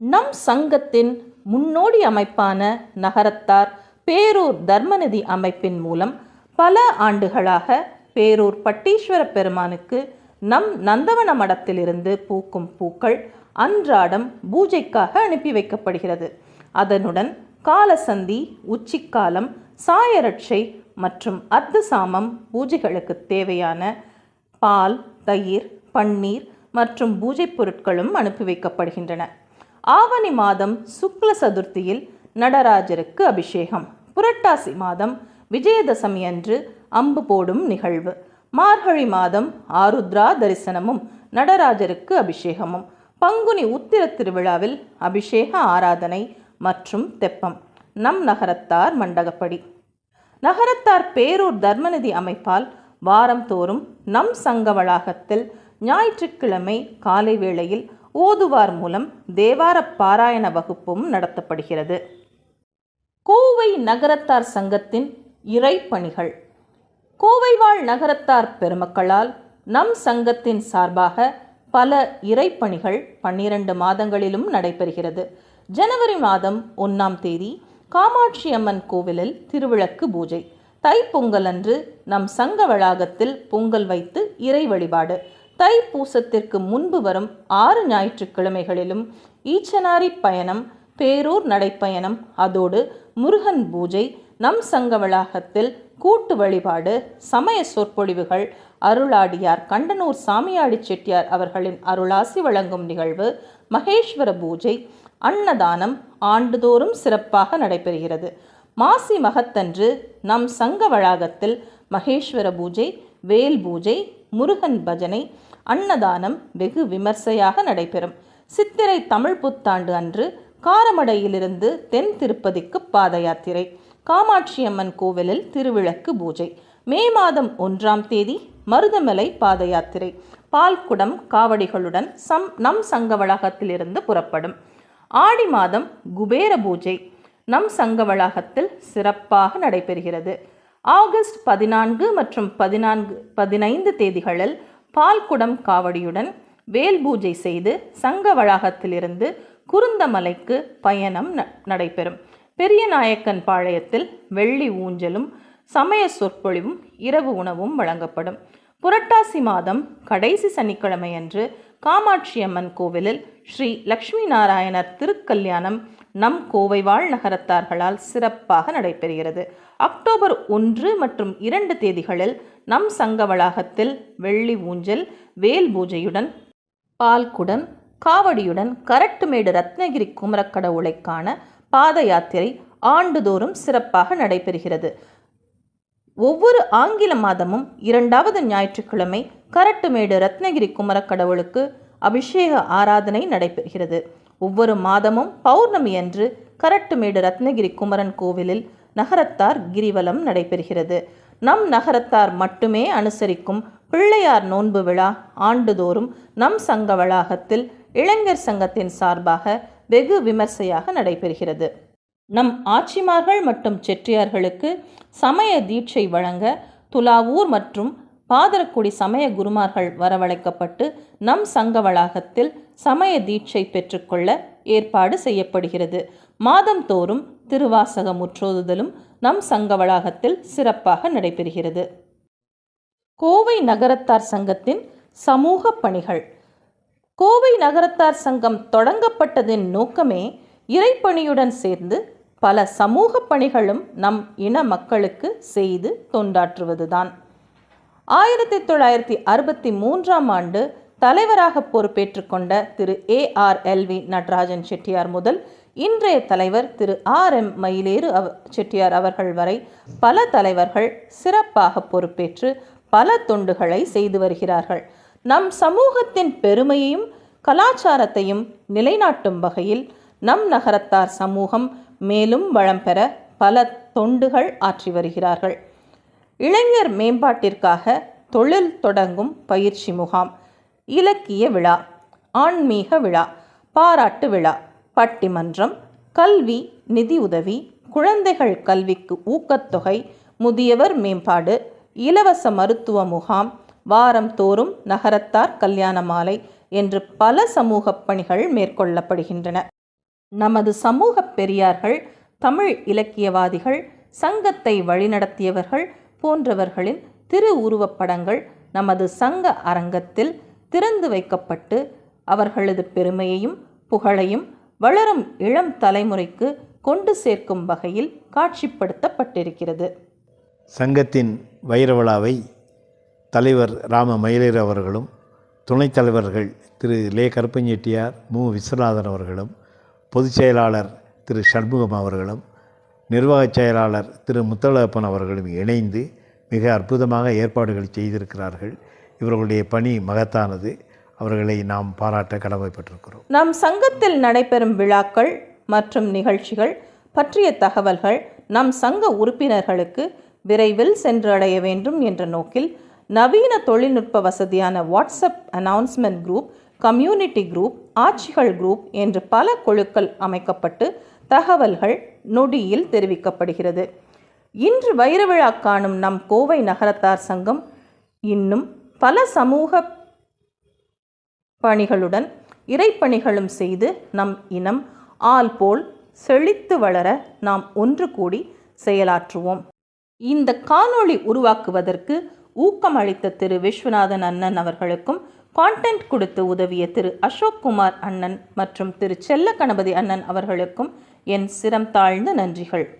நம் சங்கத்தின் முன்னோடி அமைப்பான நகரத்தார் பேரூர் தர்மநிதி அமைப்பின் மூலம் பல ஆண்டுகளாக பேரூர் பட்டீஸ்வர பெருமானுக்கு நம் நந்தவன மடத்திலிருந்து பூக்கும் பூக்கள் அன்றாடம் பூஜைக்காக அனுப்பி வைக்கப்படுகிறது. அதனுடன் காலசந்தி உச்சிக்காலம் சாயரட்சை மற்றும் அர்த்த சாமம் பூஜைகளுக்கு தேவையான பால் தயிர் பன்னீர் மற்றும் பூஜை பொருட்களும் அனுப்பி வைக்கப்படுகின்றன. ஆவணி மாதம் சுக்ல சதுர்த்தியில் நடராஜருக்கு அபிஷேகம். புரட்டாசி மாதம் விஜயதசமி அன்று அம்பு போடும் நிகழ்வு. மார்கழி மாதம் ஆருத்ரா தரிசனமும் நடராஜருக்கு அபிஷேகமும். பங்குனி உத்திர திருவிழாவில் அபிஷேக ஆராதனை மற்றும் தெப்பம். நம் நகரத்தார் மண்டகப்படி. நகரத்தார் பேரூர் தர்மநிதி அமைப்பால் வாரந்தோறும் நம் சங்க வளாகத்தில் ஞாயிற்றுக்கிழமை காலை வேளையில் ஓதுவார் மூலம் தேவார பாராயண வகுப்பும் நடத்தப்படுகிறது. கோவை நகரத்தார் சங்கத்தின் இறைப்பணிகள். கோவை வாழ் நகரத்தார் பெருமக்களால் நம் சங்கத்தின் சார்பாக பல இறைப்பணிகள் பன்னிரண்டு மாதங்களிலும் நடைபெறுகிறது. ஜனவரி மாதம் ஒன்றாம் தேதி காமாட்சி அம்மன் கோவிலில் திருவிளக்கு பூஜை. தைப்பொங்கல் அன்று நம் சங்க வளாகத்தில் பொங்கல் வைத்து இறை வழிபாடு. தைப்பூசத்திற்கு முன்பு வரும் ஆறு ஞாயிற்றுக்கிழமைகளிலும் ஈச்சனாரி பயணம் பேரூர் நடைப்பயணம் அதோடு முருகன் பூஜை நம் சங்க வளாகத்தில் கூட்டு வழிபாடு சமய சொற்பொழிவுகள் அருளாடியார் கண்டனூர் சாமியாடி செட்டியார் அவர்களின் அருளாசி வழங்கும் நிகழ்வு மகேஸ்வர பூஜை அன்னதானம் ஆண்டுதோறும் சிறப்பாக நடைபெறுகிறது. மாசி மகத்தன்று நம் சங்க வளாகத்தில் மகேஸ்வர பூஜை வேல் பூஜை முருகன் பஜனை அன்னதானம் வெகு விமர்சையாக நடைபெறும். சித்திரை தமிழ் புத்தாண்டு அன்று காரமடையிலிருந்து தென் திருப்பதிக்கு பாத யாத்திரை. காமாட்சியம்மன் கோவிலில் திருவிளக்கு பூஜை. மே மாதம் ஒன்றாம் தேதி மருதமலை பாத யாத்திரை. பால்குடம் காவடிகளுடன் சம் நம் சங்க வளாகத்திலிருந்து புறப்படும். ஆடி மாதம் குபேர பூஜை. நம் சங்க வளாகத்தில் சிறப்பாக நடைபெறுகிறது. ஆகஸ்ட் பதினான்கு மற்றும் பதினான்கு பதினைந்து தேதிகளில் பால்குடம் காவடியுடன் வேல் பூஜை செய்து சங்க வளாகத்திலிருந்து குருந்தமலைக்கு பயணம் ந- நடைபெறும். பெரியநாயக்கன் பாளையத்தில் வெள்ளி ஊஞ்சலும் சமய சொற்பொழிவும் இரவு உணவும் வழங்கப்படும். புரட்டாசி மாதம் கடைசி சனிக்கிழமையன்று காமாட்சியம்மன் கோவிலில் ஸ்ரீ லக்ஷ்மி நாராயணர் திருக்கல்யாணம் நம் கோவை வாழ் நகரத்தார்களால் சிறப்பாக நடைபெறுகிறது. அக்டோபர் ஒன்று மற்றும் இரண்டு தேதிகளில் நம் சங்க வளாகத்தில் வெள்ளி ஊஞ்சல் வேல் பூஜையுடன் பால்குடம் காவடியுடன் கரட்டுமேடு ரத்னகிரி குமரக்கடவுளை காண பாத யாத்திரை ஆண்டுதோறும் சிறப்பாக நடைபெறுகிறது. ஒவ்வொரு ஆங்கில மாதமும் இரண்டாவது ஞாயிற்றுக்கிழமை கரட்டுமேடு ரத்னகிரி குமரக்கடவுளுக்கு அபிஷேக ஆராதனை நடைபெறுகிறது. ஒவ்வொரு மாதமும் பௌர்ணமி அன்று கரட்டுமேடு ரத்னகிரி குமரன் கோவிலில் நகரத்தார் கிரிவலம் நடைபெறுகிறது. நம் நகரத்தார் மட்டுமே அனுசரிக்கும் பிள்ளையார் நோன்பு விழா ஆண்டுதோறும் நம் சங்க வளாகத்தில் இளைஞர் சங்கத்தின் சார்பாக வெகு விமர்சையாக நடைபெறுகிறது. நம் ஆட்சிமார்கள் மற்றும் செட்டியார்களுக்கு சமய தீட்சை வழங்க துலாவூர் மற்றும் பாதரக்குடி சமய குருமார்கள் வரவழைக்கப்பட்டு நம் சங்க வளாகத்தில் சமய தீட்சை பெற்றுக்கொள்ள ஏற்பாடு செய்யப்படுகிறது. மாதந்தோறும் திருவாசக முற்றோதுதலும் நம் சங்க வளாகத்தில் சிறப்பாக நடைபெறுகிறது. கோவை நகரத்தார் சங்கத்தின் சமூக பணிகள். கோவை நகரத்தார் சங்கம் தொடங்கப்பட்டதின் நோக்கமே இறைப்பணியுடன் சேர்ந்து பல சமூக பணிகளும் நம் இன மக்களுக்கு செய்து தொண்டாற்றுவதுதான். ஆயிரத்தி தொள்ளாயிரத்தி அறுபத்தி மூன்றாம் ஆண்டு தலைவராக பொறுப்பேற்றுக் கொண்ட திரு A R L V Natarajan Chettiar முதல் இன்றைய தலைவர் திரு ஆர் எம் மயிலேறு அவ செட்டியார் அவர்கள் வரை பல தலைவர்கள் சிறப்பாக பொறுப்பேற்று பல தொண்டுகளை செய்து வருகிறார்கள். நம் சமூகத்தின் பெருமையையும் கலாச்சாரத்தையும் நிலைநாட்டும் வகையில் நம் நகரத்தார் சமூகம் மேலும் வளம் பெற பல தொண்டுகள் ஆற்றி வருகிறார்கள். இளைஞர் மேம்பாட்டிற்காக தொழில் தொடங்கும் பயிற்சி முகாம் இலக்கிய விழா ஆன்மீக விழா பாராட்டு விழா பட்டிமன்றம் கல்வி நிதி உதவி குழந்தைகள் கல்விக்கு ஊக்கத்தொகை முதியவர் மேம்பாடு இலவச மருத்துவ முகாம் வாரம் தோறும் நகரத்தார் கல்யாண மாலை என்று பல சமூக பணிகள் மேற்கொள்ளப்படுகின்றன. நமது சமூக பெரியார்கள் தமிழ் இலக்கியவாதிகள் சங்கத்தை வழிநடத்தியவர்கள் போன்றவர்களின் திரு உருவப்படங்கள் நமது சங்க அரங்கத்தில் திறந்து வைக்கப்பட்டு அவர்களது பெருமையையும் புகழையும் வளரும் இளம் தலைமுறைக்கு கொண்டு சேர்க்கும் வகையில் காட்சிப்படுத்தப்பட்டிருக்கிறது. சங்கத்தின் வைரவிழாவை தலைவர் ராம மயிலர் அவர்களும் துணைத் தலைவர்கள் திரு லே கருப்பஞ்செட்டியார் மு. விஸ்வநாதன் அவர்களும் பொதுச் செயலாளர் திரு சண்முகம் அவர்களும் நிர்வாகச் செயலாளர் திரு முத்தழகப்பன் அவர்களும் இணைந்து மிக அற்புதமாக ஏற்பாடுகள் செய்திருக்கிறார்கள். இவர்களுடைய பணி மகத்தானது. அவர்களை நாம் பாராட்ட கடமைப்பட்டிருக்கிறோம். நம் சங்கத்தில் நடைபெறும் விழாக்கள் மற்றும் நிகழ்ச்சிகள் பற்றிய தகவல்கள் நம் சங்க உறுப்பினர்களுக்கு விரைவில் சென்றடைய வேண்டும் என்ற நோக்கில் நவீன தொழில்நுட்ப வசதியான WhatsApp announcement group community group ஆட்சிகள் குரூப் என்று பல குழுக்கள் அமைக்கப்பட்டு தகவல்கள் நொடியில் தெரிவிக்கப்படுகிறது. இன்று வைரவிழா காணும் நம் கோவை நகரத்தார் சங்கம் இன்னும் பல சமூக பணிகளுடன் இறைப்பணிகளும் செய்து நம் இனம் ஆல் போல் செழித்து வளர நாம் ஒன்று கூடி செயலாற்றுவோம். இந்த காணொளி உருவாக்குவதற்கு ஊக்கம் அளித்த திரு. விஸ்வநாதன் அண்ணன் அவர்களுக்கும் கான்டென்ட் கொடுத்து உதவிய திரு. அசோக் குமார் அண்ணன் மற்றும் திரு. செல்ல கணபதி அண்ணன் அவர்களுக்கும் என் சிரம் தாழ்ந்த நன்றிகள்.